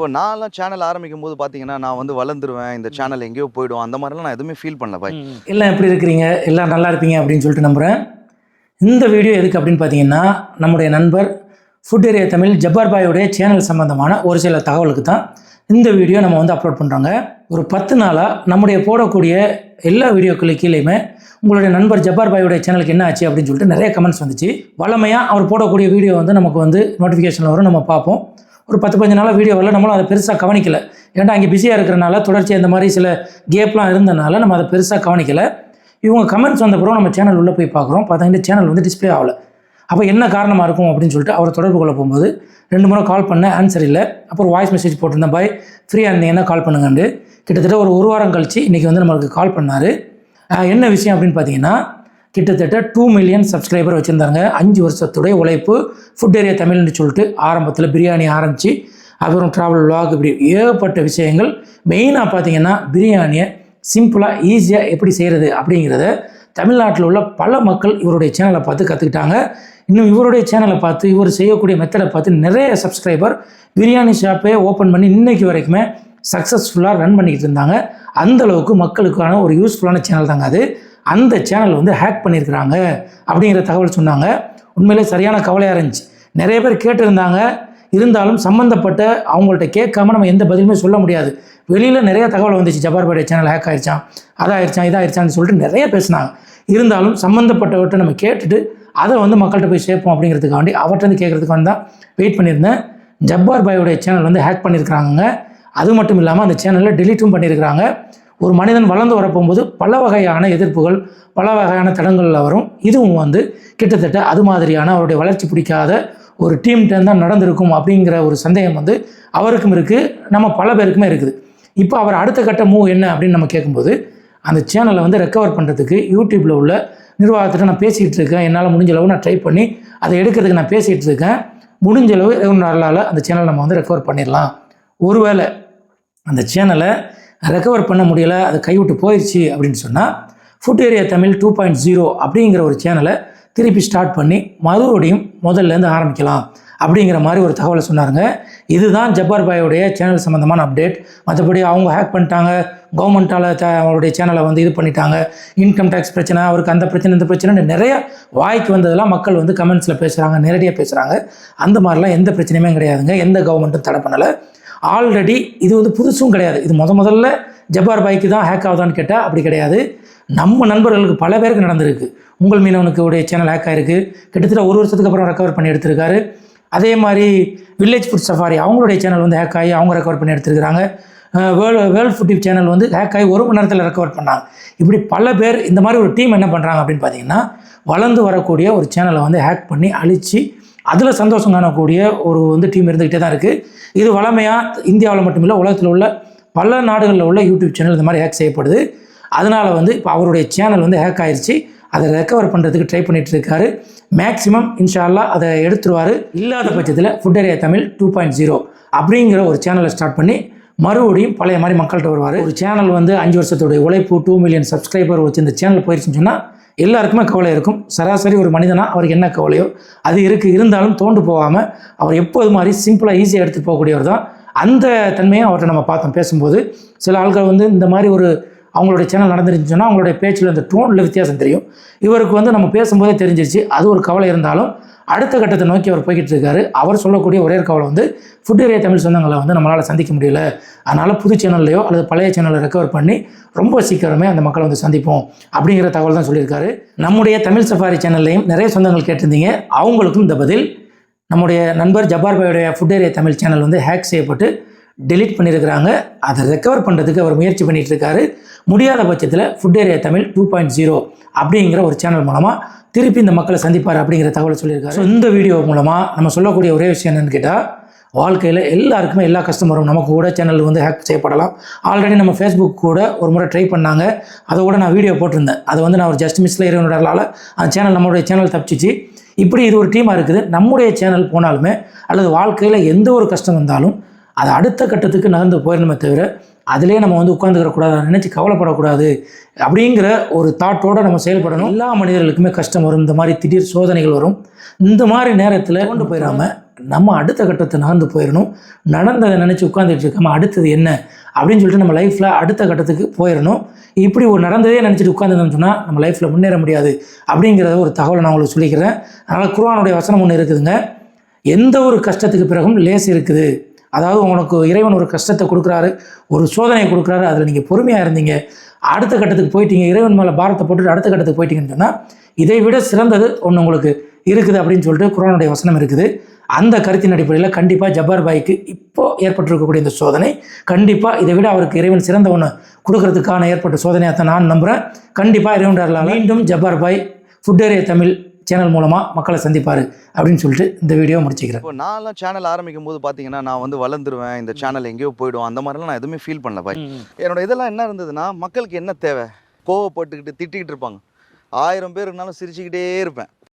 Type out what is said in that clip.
இப்போ நான்லாம் சேனல் ஆரம்பிக்கும் போது பார்த்தீங்கன்னா நான் வந்து வளர்ந்துருவேன் இந்த சேனல் எங்கேயோ போயிடும் அந்த மாதிரிலாம் நான் எதுவுமே ஃபீல் பண்ணல பாய் எல்லாம் எப்படி இருக்கிறீங்க? எல்லாம் நல்லா இருப்பீங்க அப்படின்னு சொல்லிட்டு நம்புகிறேன் இந்த வீடியோ எதுக்கு அப்படின்னு பார்த்தீங்கன்னா நம்முடைய நண்பர் ஃபுட் ஏரியா தமிழ் ஜப்பார் பாயோடைய சேனல் சம்மந்தமான ஒரு சில தகவலுக்கு தான் இந்த வீடியோ நம்ம வந்து அப்லோட் பண்ணுறோங்க ஒரு பத்து நாளாக நம்முடைய போடக்கூடிய எல்லா வீடியோக்களுக்கு கீழேயுமே உங்களுடைய நண்பர் ஜப்பார் பாயோடைய சேனலுக்கு என்ன ஆச்சு அப்படின்னு சொல்லிட்டு நிறைய கமெண்ட்ஸ் வந்துச்சு. வளமையாக அவர் போடக்கூடிய வீடியோ வந்து நமக்கு வந்து நோட்டிஃபிகேஷன் வரும் நம்ம பார்ப்போம். ஒரு பத்து பதினஞ்சு நாளாக வீடியோ வரல. நம்மளும் அதை பெருசாக கவனிக்கல. ஏன்டா அங்கே பிஸியாக இருக்கிறனால தொடர்ச்சியாக இந்த மாதிரி சில கேப்லாம் இருந்தனால நம்ம அதை பெருசாக கவனிக்கல. இவங்க கமெண்ட்ஸ் வந்த பிறகு நம்ம சேனல் உள்ளே போய் பார்க்குறோம். பார்த்தீங்கன்னா சேனல் வந்து டிஸ்ப்ளே ஆகல. அப்போ என்ன காரணமாக இருக்கும் அப்படின்னு சொல்லிட்டு அவர் தொடர்பு கொள்ள போகும்போது ரெண்டு முறை கால் பண்ண ஆன்சர் இல்லை. அப்புறம் வாய்ஸ் மெசேஜ் போட்டிருந்தேன். பாய் ஃப்ரீயாக இருந்தீங்கன்னா கால் பண்ணுங்கண்டு கிட்டத்தட்ட ஒரு ஒரு வாரம் கழிச்சு இன்றைக்கி வந்து நம்மளுக்கு கால் பண்ணார். என்ன விஷயம் அப்படின்னு பார்த்தீங்கன்னா கிட்டத்தட்ட டூ மில்லியன் சப்ஸ்கிரைபர் வச்சுருந்தாங்க. அஞ்சு வருஷத்துடைய உழைப்பு. ஃபுட் ஏரியா தமிழ்னு சொல்லிட்டு ஆரம்பத்தில் பிரியாணி ஆரம்பித்து அப்புறம் ட்ராவல் vlog இப்படி ஏகப்பட்ட விஷயங்கள். மெயினாக பார்த்தீங்கன்னா பிரியாணியை சிம்பிளாக ஈஸியாக எப்படி செய்கிறது அப்படிங்கிறத தமிழ்நாட்டில் உள்ள பல மக்கள் இவருடைய சேனலை பார்த்து கற்றுக்கிட்டாங்க இன்னும் இவருடைய சேனலை பார்த்து இவர் செய்யக்கூடிய மெத்தடை பார்த்து நிறைய சப்ஸ்கிரைபர் பிரியாணி ஷாப்பே ஓப்பன் பண்ணி இன்னைக்கு வரைக்குமே சக்ஸஸ்ஃபுல்லாக ரன் பண்ணிக்கிட்டு இருந்தாங்க. அந்தளவுக்கு மக்களுக்கான ஒரு யூஸ்ஃபுல்லான சேனல் தாங்க அது. அந்த சேனல் வந்து ஹேக் பண்ணியிருக்கிறாங்க அப்படிங்கிற தகவல் சொன்னாங்க. உண்மையிலே சரியான கவலையாக இருந்துச்சு. நிறைய பேர் கேட்டிருந்தாங்க. இருந்தாலும் சம்மந்தப்பட்ட அவங்கள்ட்ட கேட்காம நம்ம எந்த பதிலுமே சொல்ல முடியாது. வெளியில் நிறைய தகவல் வந்துச்சு. ஜபார்பாடைய சேனல் ஹேக் ஆயிடுச்சான் அதாயிருச்சான் இதாயிருச்சான்னு சொல்லிட்டு நிறைய பேசினாங்க. இருந்தாலும் சம்மந்தப்பட்டவர்கிட்ட நம்ம கேட்டுட்டு அதை வந்து மக்கள்கிட்ட போய் சேர்ப்போம் அப்படிங்கிறதுக்காண்டி அவர்கிட்ட கேட்குறதுக்காண்டி தான் வெயிட் பண்ணியிருந்தேன். ஜப்பார் பாயோடைய சேனல் வந்து ஹேக் பண்ணியிருக்கிறாங்க அது மட்டும் இல்லாமல் அந்த சேனலில் டெலீட்டும் பண்ணியிருக்கிறாங்க. ஒரு மனிதன் வளர்ந்து வரப்போகும்போது பல வகையான எதிர்ப்புகள் பல வகையான தடங்களில் வரும். இதுவும் வந்து கிட்டத்தட்ட அது மாதிரியான அவருடைய வளர்ச்சி பிடிக்காத ஒரு டீம் தான் நடந்திருக்கும் அப்படிங்கிற ஒரு சந்தேகம் வந்து அவருக்கும் இருக்குது நம்ம பல பேருக்குமே இருக்குது. இப்போ அவர் அடுத்த கட்ட மூவ் என்ன அப்படின்னு நம்ம கேட்கும்போது அந்த சேனலை வந்து ரெக்கவர் பண்ணுறதுக்கு யூடியூப்பில் உள்ள நிர்வாகத்திட்ட நான் பேசிகிட்டு இருக்கேன். என்னால் முடிஞ்ச அளவு நான் ட்ரை பண்ணி அதை எடுக்கிறதுக்கு நான் பேசிகிட்டு இருக்கேன். முடிஞ்ச அளவு ஒரு நாளால் அந்த சேனலை நம்ம வந்து ரெக்கவர் பண்ணிடலாம். ஒருவேளை அந்த சேனலை ரெக்கவர் பண்ண முடியலை அது கைவிட்டு போயிடுச்சு அப்படின்னு சொன்னால் Food Area Tamil two point zero அப்படிங்கிற ஒரு சேனலை திருப்பி ஸ்டார்ட் பண்ணி மறுபடியும் முதல்லேருந்து ஆரம்பிக்கலாம் அப்படிங்கிற மாதிரி ஒரு தகவலை சொன்னாருங்க. இதுதான் ஜப்பார் பாயோடைய சேனல் சம்மந்தமான அப்டேட் மற்றபடி அவங்க ஹேக் பண்ணிட்டாங்க. கவர்மெண்ட்டால் அவருடைய சேனலை வந்து இது பண்ணிட்டாங்க. இன்கம் டேக்ஸ் பிரச்சனை அவருக்கு அந்த பிரச்சனை இந்த பிரச்சனை நிறைய வாய்க்கு வந்ததெல்லாம் மக்கள் வந்து கமெண்ட்ஸில் பேசுகிறாங்க நேரடியாக பேசுகிறாங்க அந்த மாதிரிலாம் எந்த பிரச்சனையுமே கிடையாதுங்க. எந்த கவர்மெண்ட்டும் தடை பண்ணலை. ஆல்ரெடி இது வந்து புதுசும் கிடையாது. இது முத முதல்ல ஜப்பார் பாய்க்கு தான் ஹேக் ஆகுதான்னு கேட்டால் அப்படி கிடையாது. நம்ம நண்பர்களுக்கு பல பேருக்கு நடந்திருக்கு. உங்கள் மீனவனுக்கு உடைய சேனல் ஹேக் ஆகிருக்கு கிட்டத்தட்ட ஒரு வருஷத்துக்கு அப்புறம் ரெக்கவர் பண்ணி எடுத்திருக்காரு. அதே மாதிரி வில்லேஜ் ஃபுட் சஃபாரி அவங்களுடைய சேனல் வந்து ஹேக் ஆகி அவங்க ரெக்கவர் பண்ணி எடுத்திருக்கிறாங்க வேர்ல்டு வேர்ல்டு ஃபுட் சேனல் வந்து ஹேக் ஆகி ஒரு மணி நேரத்தில் ரெக்கவர் பண்ணாங்க. இப்படி பல பேர் இந்த மாதிரி ஒரு டீம் என்ன பண்ணுறாங்க அப்படின்னு பார்த்தீங்கன்னா வளர்ந்து வரக்கூடிய ஒரு சேனலை வந்து ஹேக் பண்ணி அழித்து அதில் சந்தோஷம் காணக்கூடிய ஒரு வந்து டீம் இருந்துக்கிட்டே தான் இருக்குது இது வளமையாக இந்தியாவில் மட்டும் இல்லை உலகத்தில் உள்ள பல நாடுகளில் உள்ள யூடியூப் சேனல் இந்த மாதிரி ஹேக் செய்யப்படுது. அதனால் வந்து இப்போ அவருடைய சேனல் வந்து ஹேக் ஆயிடுச்சு அதை ரெக்கவர் பண்ணுறதுக்கு ட்ரை பண்ணிட்டு இருக்காரு. மேக்ஸிமம் இன்ஷால்லா அதை எடுத்துருவார். இல்லாத பட்சத்தில் Food Area Tamil two point zero அப்படிங்கிற ஒரு சேனலை ஸ்டார்ட் பண்ணி மறுபடியும் பழைய மாதிரி மக்கள்கிட்ட வருவார். ஒரு சேனல் வந்து அஞ்சு வருஷத்துடைய உழைப்பு டூ மில்லியன் சப்ஸ்கிரைபர் வச்சு இந்த சேனல் போயிருச்சுன்னு சொன்னால் எல்லாருக்குமே கவலை இருக்கும். சராசரி ஒரு மனிதனாக அவருக்கு என்ன கவலையோ அது இருக்குது இருந்தாலும் தோண்டு போகாமல் அவர் எப்போது மாதிரி சிம்பிளாக ஈஸியாக எடுத்துகிட்டு போகக்கூடியவர் தான். அந்த தன்மையை அவர்கிட்ட நம்ம பார்த்தோம். பேசும்போது சில ஆட்கள் வந்து இந்த மாதிரி ஒரு அவங்களுடைய சேனல் நடந்துருந்துச்சுன்னா சொன்னால் அவங்களுடைய பேச்சில் அந்த டோனில் வித்தியாசம் தெரியும். இவருக்கு வந்து நம்ம பேசும்போதே தெரிஞ்சிருச்சு. அது ஒரு கவலை இருந்தாலும் அடுத்த கட்டத்தை நோக்கி அவர் போய்கிட்டு இருக்காரு. அவர் சொல்லக்கூடிய ஒரே கவலை வந்து ஃபுட் ஏரியா தமிழ் சொந்தங்களை வந்து நம்மளால் சந்திக்க முடியல. அதனால் புது சேனல்லையோ அல்லது பழைய சேனலை ரெக்கவர் பண்ணி ரொம்ப சீக்கிரமே அந்த மக்களை வந்து சந்திப்போம் அப்படிங்கிற தகவல் தான் சொல்லியிருக்காரு. நம்முடைய தமிழ் சஃபாரி சேனல்லையும் நிறைய சொந்தங்கள் கேட்டிருந்தீங்க. அவங்களுக்கும் இந்த பதில். நம்முடைய நண்பர் ஜப்பார் பாயுடைய ஃபுட் ஏரியா தமிழ் சேனல் வந்து ஹேக் செய்யப்பட்டு டெலீட் பண்ணியிருக்கிறாங்க அதை ரெக்கவர் பண்ணுறதுக்கு அவர் முயற்சி பண்ணிகிட்டு இருக்காரு முடியாத பட்சத்தில் Food Area Tamil two point zero அப்படிங்கிற ஒரு சேனல் மூலமாக திருப்பி இந்த மக்களை சந்திப்பார் அப்படிங்கிற தகவலை சொல்லியிருக்காரு. ஸோ இந்த வீடியோ மூலமாக நம்ம சொல்லக்கூடிய ஒரே விஷயம் என்னென்னு கேட்டால் வாழ்க்கையில் எல்லாருக்குமே எல்லா கஸ்டமரும் நமக்கு கூட சேனல் வந்து ஹேக் செய்யப்படலாம். ஆல்ரெடி நம்ம ஃபேஸ்புக் கூட ஒரு முறை ட்ரை பண்ணாங்க. அதை கூட நான் வீடியோ போட்டிருந்தேன். அதை வந்து நான் ஒரு ஜஸ்ட் மிஸ்ல இறைவனோடலால் அந்த சேனல் நம்மளுடைய சேனல் தப்பிச்சிச்சு. இப்படி இது ஒரு டீமாக இருக்குது. நம்முடைய சேனல் போனாலுமே அல்லது வாழ்க்கையில் எந்த ஒரு கஷ்டம் வந்தாலும் அது அடுத்த கட்டத்துக்கு நகர்ந்து போயிடணுமே தவிர அதிலே நம்ம வந்து உட்காந்துக்கிறக்கூடாது நினச்சி கவலைப்படக்கூடாது அப்படிங்கிற ஒரு தாட்டோடு நம்ம செயல்படணும். எல்லா மனிதர்களுக்குமே கஷ்டம் வரும் இந்த மாதிரி திடீர் சோதனைகள் வரும். இந்த மாதிரி நேரத்தில் கொண்டு போயிடாம நம்ம அடுத்த கட்டத்தை நகர்ந்து போயிடணும். நடந்ததை நினச்சி உட்காந்துட்டு இருக்காம அடுத்தது என்ன அப்படின்னு சொல்லிட்டு நம்ம லைஃப்பில் அடுத்த கட்டத்துக்கு போயிடணும். இப்படி ஒரு நடந்ததே நினச்சிட்டு உட்காந்துருந்தோம்னு சொன்னால் நம்ம லைஃப்பில் முன்னேற முடியாது அப்படிங்கிறத ஒரு தகவலை நான் உங்களுக்கு சொல்லிக்கிறேன். அதனால் குருவானுடைய வசனம் ஒன்று இருக்குதுங்க. எந்த ஒரு கஷ்டத்துக்கு பிறகும் லேஸ் இருக்குது. அதாவது உங்களுக்கு இறைவன் ஒரு கஷ்டத்தை கொடுக்குறாரு ஒரு சோதனையை கொடுக்குறாரு அதில் நீங்கள் பொறுமையாக இருந்தீங்க. அடுத்த கட்டத்துக்கு போயிட்டீங்க இறைவன் மேலே பாரத்தை போட்டுட்டு அடுத்த கட்டத்துக்கு போயிட்டீங்கன்னு சொன்னால் இதை விட சிறந்தது ஒன்று உங்களுக்கு இருக்குது அப்படின்னு சொல்லிட்டு குரானுடைய வசனம் இருக்குது. அந்த கருத்தின் அடிப்படையில் கண்டிப்பாக ஜப்பார் பாய்க்கு இப்போ ஏற்பட்டிருக்கக்கூடிய இந்த சோதனை கண்டிப்பாக இதை விட அவருக்கு இறைவன் சிறந்த ஒன்று கொடுக்கறதுக்கான ஏற்பட்ட சோதனையை தான் நான் நம்புகிறேன் கண்டிப்பாக இறைவன் மீண்டும் ஜப்பார் பாய் ஃபுட் ஏரியா தமிழ் சேனல் மூலமாக மக்களை சந்திப்பார் அப்படின்னு சொல்லிட்டு இந்த வீடியோ முடிச்சுக்கிறேன். இப்போ நான்லாம் சேனல் ஆரம்பிக்கும் போது பார்த்தீங்கன்னா நான் வந்து வளர்ந்துருவேன் இந்த சேனல் எங்கேயோ போயிடும் அந்த மாதிரிலாம் நான் எதுவுமே ஃபீல் பண்ணல பாய். என்னோட இதெல்லாம் என்ன இருந்ததுன்னா மக்களுக்கு என்ன தேவை? கோவப்பட்டுக்கிட்டு திட்டிக்கிட்டு இருப்பாங்க. ஆயிரம் பேர் இருந்தாலும் சிரிச்சுக்கிட்டே இருப்பேன்.